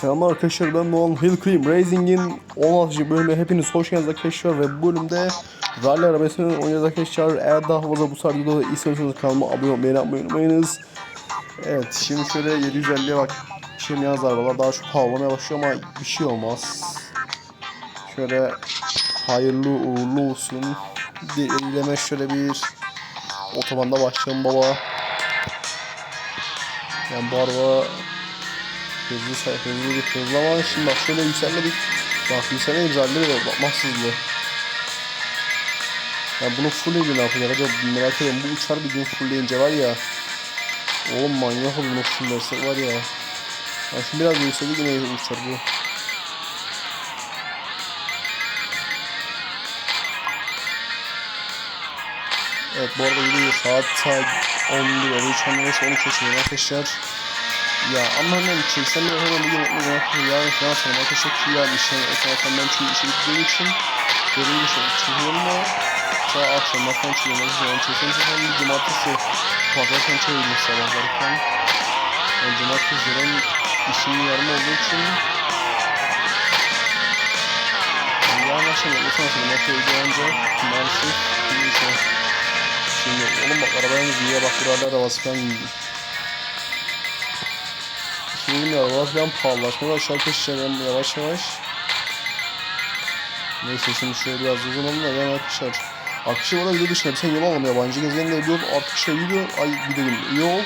Selamlar arkadaşlar ben Nolan Hill Cream Racing'in 16. bölümüne hepiniz hoş geldiniz arkadaşlar ve bu bölümde rally arabasını oynayacağız arkadaşlar. Eğer daha fazla bu tarz videoda istiyorsanız kanalıma abone olmayı yapmayı unutmayınız. Evet şimdi şöyle 750'ye bak. Şimdi yalnız arabalar daha çok havalamaya başlıyor ama bir şey olmaz. Şöyle hayırlı uğurlu olsun. Bir elime şöyle bir otobanda başlayalım baba. Yani bu araba Hızlı hızlı bir hızlı ama şimdi bak şöyle yükselmedik. Bak yükselme güzelleri var bak nasıl hızlı. Ya bunu fullleyince ne yapacak merak ediyorum bu uçar bir gün fullleyince var ya. Oğlum manyak olur bunu fulllersek var ya. Ya şimdi biraz yükseldi yine uçar bu. Evet bu arada gidiyor saat saat 11 oluyor. Şu an neyse 12 yaşında arkadaşlar. Ya ama hemen çeksem de hemen bugün yapma zaman yarın falan sonra arkadaşlar ki yarın işe otomatik ben çünkü işe gittiğim için görünce şey çıkıyorum da sonra akşamlar falan çıkıyorum. Yani çeksem zaten bir cumartesi pazar falan çevirdim sabahları falan. Yani cumartesilerin işim yarım olduğu için. Yani yarın akşam yapma sonra yapıyor önce maalesef neyse şimdi oğlum bak arabanın diye bak buralar arabası Şimdi yavaş ben pahalılaşmaya başladı arkadaşlar ben yavaş yavaş. Neyse şimdi şöyle biraz uzunalım da yani arkadaşlar. Arkadaşlar orada video dışında bir sen yol alalım yabancı gezegenle diyor artık şey gidiyor ay gidelim yol.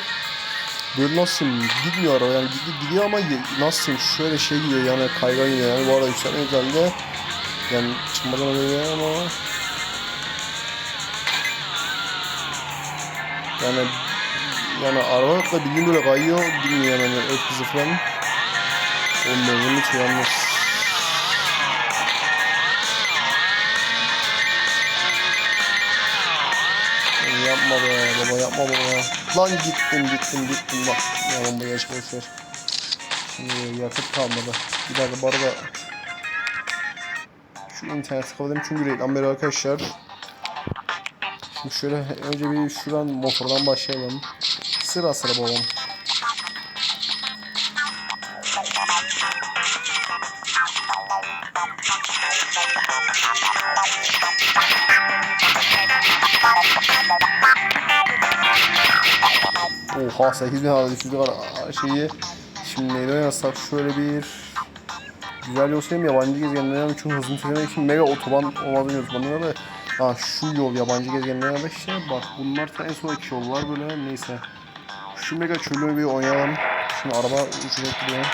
Böyle nasıl gitmiyor araba yani gidiyor, gidiyor ama nasıl şöyle şey gidiyor yani kaygan gidiyor yani bu arada yükselme güzeldi. Yani çıkmadan öyle ama yani yani araba da bildiğin böyle kayıyor bilmiyor yani ök hızı falan. Oğlum ben hiç. Oğlum Yapma be baba yapma baba. Lan gittim gittim gittim bak. Ya bomba geç boşver. Şimdi yakıt kalmadı. Bir dakika bu arada şu interneti kapatalım çünkü reklam veriyor arkadaşlar. Şimdi şöyle önce bir şuradan motordan başlayalım. Sıra sıra babam. Oha 8000 aldı düşürdük ara- şeyi. Şimdi neyden yazsak şöyle bir güzel yol söyleyeyim yabancı gezegenlerden çünkü hızını söylemek için mega otoban olmadığını yazmanıyor da Ha şu yol yabancı gezegenlerden işte bak bunlar da en son iki yollar böyle neyse. Şu mega çölü bir oynayalım. Şimdi araba uçacak gidiyor.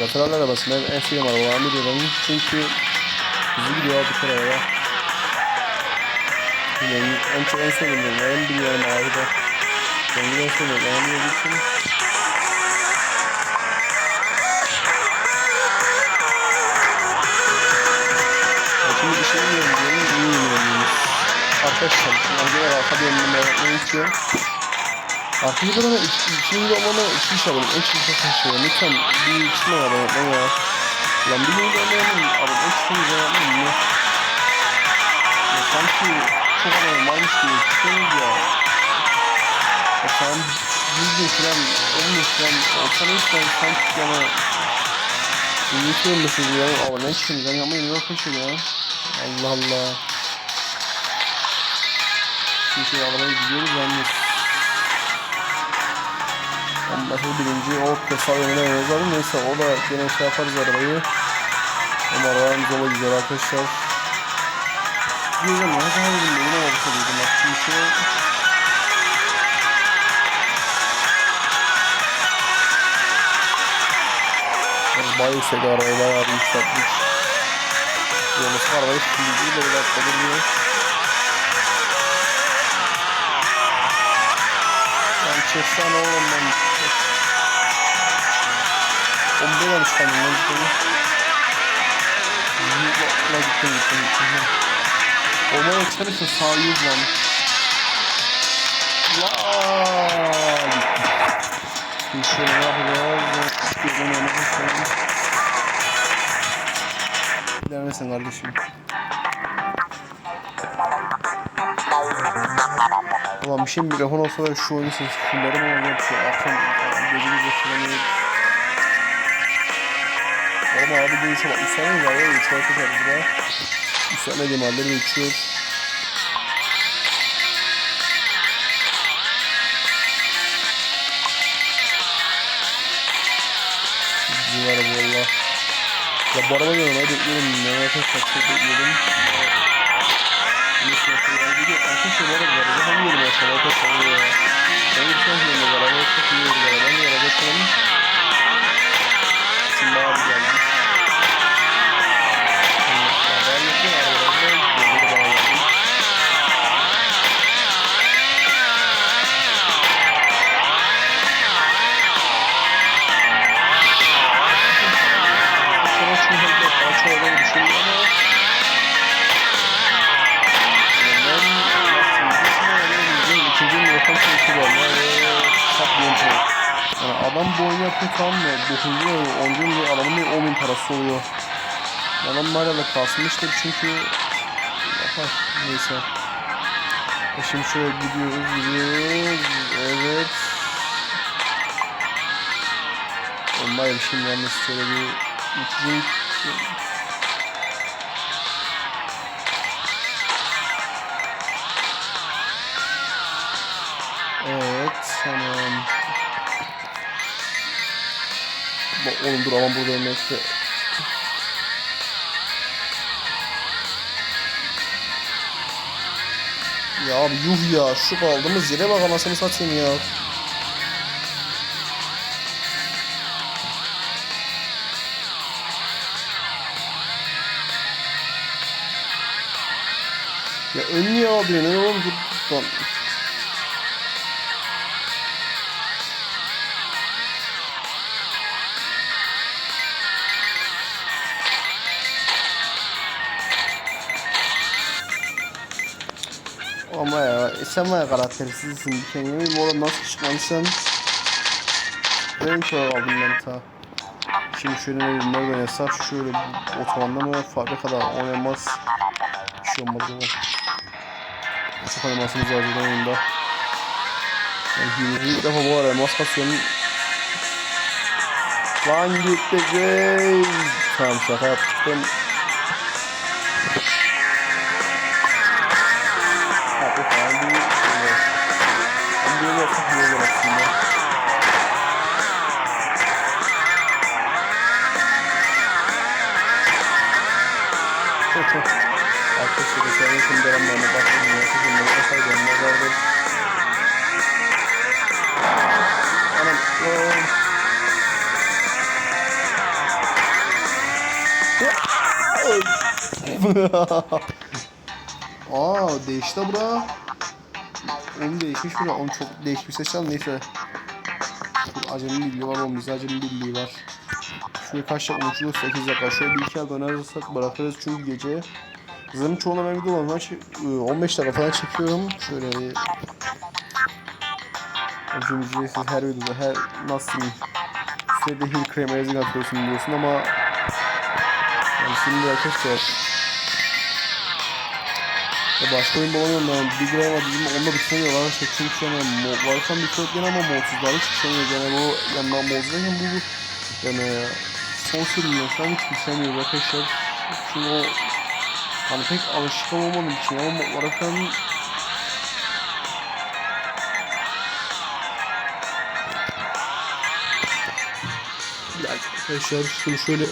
Lateral arabası benim en sevdiğim arabalardan biri benim. Çünkü hızlı gidiyor abi kere araba. Yani en en sevdiğim en biliyorum abi de. Ben en sevdiğim en biliyorum Arkadaşlar, gene arka dönümü merakla içiyor. Arkadaşlar bana ikinci olmana iki iş alalım. En çok taşıyorum. Lütfen bir ikisini alalım. Ben ya. Lan bir yıl olmayalım. Abi çok iş alalım mı? Ya sanki çok alalım. Varmış gibi. Tutuyoruz ya. Ya tamam. Yüz bin falan, on bin falan olsa neyse sanki yani Unutuyorum mesela ya. Ama ne çıkın ben yapmayı ne yapmışım ya. Allah Allah. Şey arabaya gidiyoruz yalnız. Ama şu birinci o kısa yönüne yazalım. Neyse o da gene şey yaparız arabayı. Ama arabamız yola güzel arkadaşlar. Diyeceğim ya daha dedim de yine olursa dedim bak şimdi şey Bayağı yüksek arabayı bayağı bir yükseltmiş. Yolması arabayı şimdi de bir dakika duruyor. Çeksene oğlum ben. Oğlum böyle olmuş kendimden gittim. Yılla gittim gittim gittim. Olmaya çıkarırsa sağ yüz lan. Lan. Şimdi şöyle yapacağız? Gözüm önüne koyalım. Demesin kardeşim. Ulan bir şey mikrofon olsa da şu oyunu sesi fullerim ama yok şu akşam gözümüzde kullanıyor. Oğlum abi bu işe bak. Mi var ya? Üç tane kadar burada. Üç tane gemalleri uçuyor. Bizim araba valla. Ya bu araba diyorum hadi bekliyorum. Ne arkadaşlar çok bekliyordum. Arkadaşlar bu arada araba hangi yolu yaşar arkadaşlar ya. Ben bir şey yapıyorum bu araba çok iyi araba. Ben bir araba çalalım. Adam bu oyunu yapıyor tamam mı? 9. ve 10. ve adamın bir 10 bin parası oluyor. Adam hala da kasmıştır çünkü yapar neyse. E şimdi şöyle gidiyoruz gidiyoruz evet. Onlar şimdi yalnız şöyle bir ikinci Evet, tamam. Oğlum dur ama burada ölmekte. Ya abi yuh ya şu kaldığımız yere bak anasını satayım ya. Ya ön niye alıyor ne oğlum dur dur. Sen var ya karaktersizsin bir kere yemin oğlum nasıl çıkmamışsın? Ben çok aldım ben ta. Şimdi şöyle ne nereden hesap şöyle otobanda mı fabrikada oynamaz. Bir şey olmaz ama Çok animasyonumuz var burada oyunda. Yani hileci ilk defa bu araya mas kasıyorum. Lan gitti gey Tamam şaka yaptım Arkadaşlar da senin için dönemlerine bakmayın. Yakışın ne kadar gönderlerdir. Anam. Aa değişti bura. Oğlum değişmiş bura. Oğlum çok değişmiş seçen neyse. Acemi birliği var oğlum bizde acemi birliği var. Şuraya kaç dakika uçuyor 8 dakika. Şöyle bir iki el dönersek bırakırız çünkü gece. Zırhın çoğuna ben video olanlar 15 dakika falan çekiyorum. Şöyle bir ücretsiz her videoda her nasıl Sürekli hill krem ezin atıyorsun diyorsun ama yani şimdi arkadaşlar ya başka oyun bulamıyorum ben. Bir gram var bizim onunla bitiremiyorlar. Çünkü yani mod varken bitiremiyor ama modsuzlar hiç bitiremiyor. Yani bu yani ben moddayken bu yani son sürümler falan hiç bitiremiyor arkadaşlar. Çünkü o hani pek alışık olmadığım için ama modlara falan Bir arkadaşlar şunu şöyle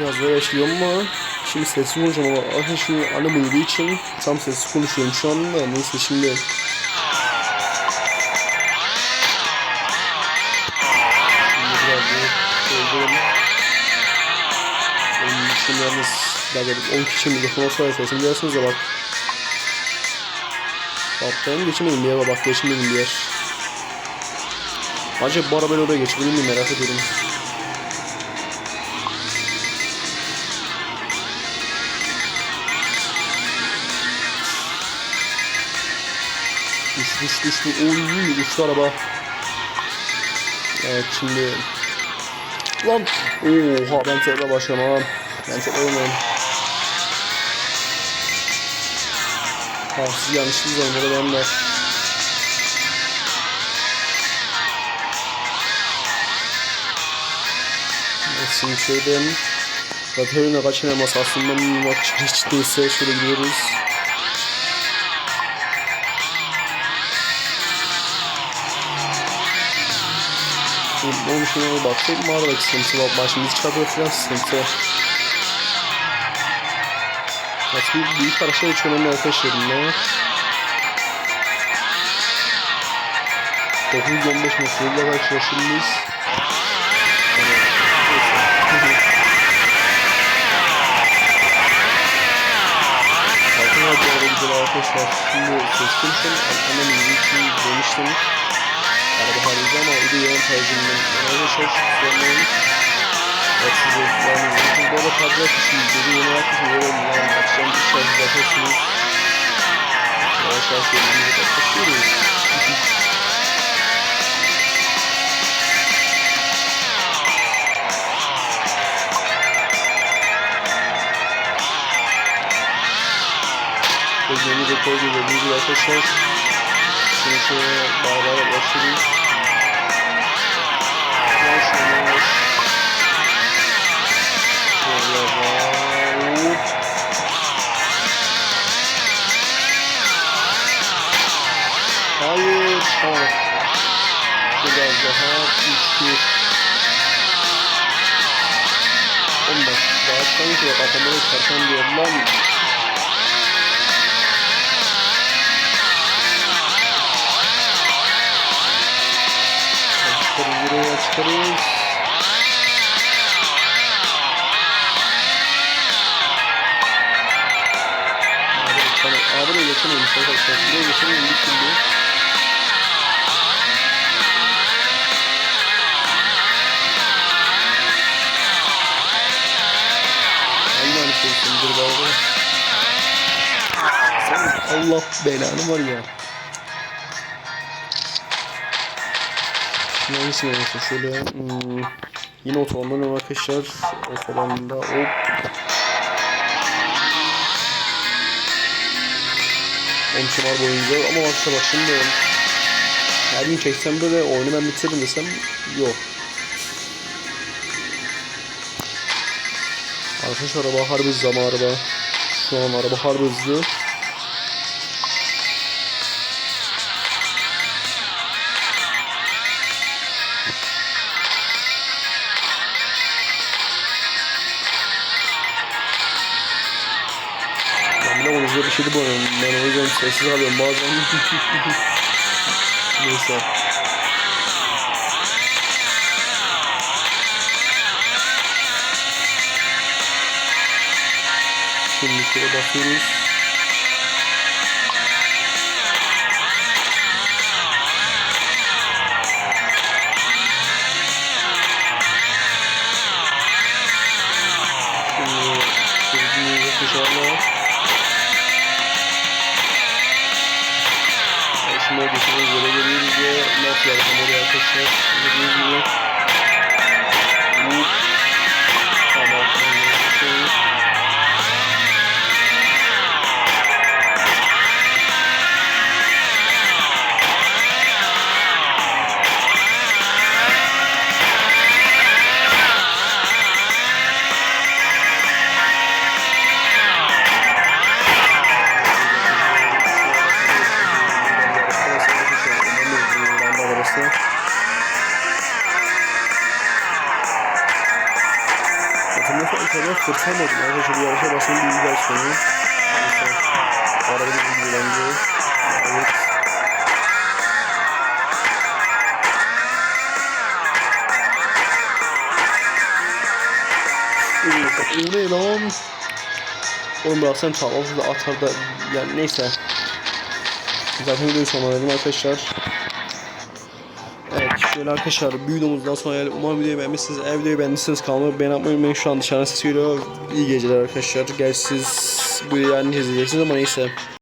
Biraz böyle yaşıyorum ama şimdi sessiz konuşuyorum ama arkadaşlar şimdi annem uyuduğu için tam sessiz konuşuyorum şu anda neyse şimdi Şimdi için yalnız daha böyle 10 kişi mikrofona sonra sesim gelsiniz de bak. Bak ben geçemedim bir yer bak geçemedim bir yer. Acaba bu arabayla oraya geçebilir miyim merak ediyorum. Düş düş düş düş. Oy uçtu araba. Evet şimdi. Lan. Oha ben tekrar başlamam. Ben tekrar olmayayım. Tamam siz yanlışsınız onları ben de. Şimdi şöyle Zaten oyuna kaçın elmas aslında maç hiç değilse şöyle gidiyoruz. Şimdi onun şuna baktık mağaradaki sıkıntı var. Başımız çıkartıyor falan sıkıntı. Aslında büyük araçlar hiç önemli arkadaşlar bunlar. 915 metreyle arkadaşlar şimdi biz. Arkadaşlar bu arada güzel arkadaşlar. Şimdi seçtim şu an. Arkamdan müziği için demiştim. Araba harcayacağım ama bir de yön tercihimden. Arkadaşlar sormayın. Bak size yani bu arada tablet için dedi yeni arkadaşlar verelim. Yani akşam bir şarj yaparsınız. Yavaş yavaş yolumuza kapatıyoruz. Ve yeni rekor gördüğünüz arkadaşlar. Şöyle bağırarak başlıyoruz. Yavaş. Şöyle var. Hayır. Tamam. Biraz daha. 3 15. Daha çıkamayınca bak da çarpan diyor. Buraya çıkarız. Abi de geçememiş arkadaşlar. Buraya baba. Sen Allah belanı var ya. Şimdi hangisini oynasın? Şöyle hmm, yine otobandan arkadaşlar. Otobanda hop. Komşum var boyunca ama başta bak şimdi her gün çeksem de oyunu ben bitiririm desem yok. Arkadaşlar araba harbi hızlı ama araba. Şu an araba harbi hızlı. Onu bir şeydi bu arada. Ben o yüzden sessiz kalıyorum bazen. Neyse. Şimdi şöyle bakıyoruz. Şimdi sürücüyü yakışarlar. Şimdi nasıl yapalım oraya arkadaşlar. Arada bir bilgilendi. Evet. O ne lan? Oğlum bıraksan çalmazdı da atar da yani neyse. Zaten videoyu sonlandırdım arkadaşlar. Şöyle arkadaşlar videomuzdan sonra yani umarım videoyu beğenmişsiniz. Eğer videoyu beğendiyseniz kanalıma beğeni atmayı unutmayın. Şu an dışarıdan ses geliyor. İyi geceler arkadaşlar. Gerçi siz bu yani izleyeceksiniz ama neyse.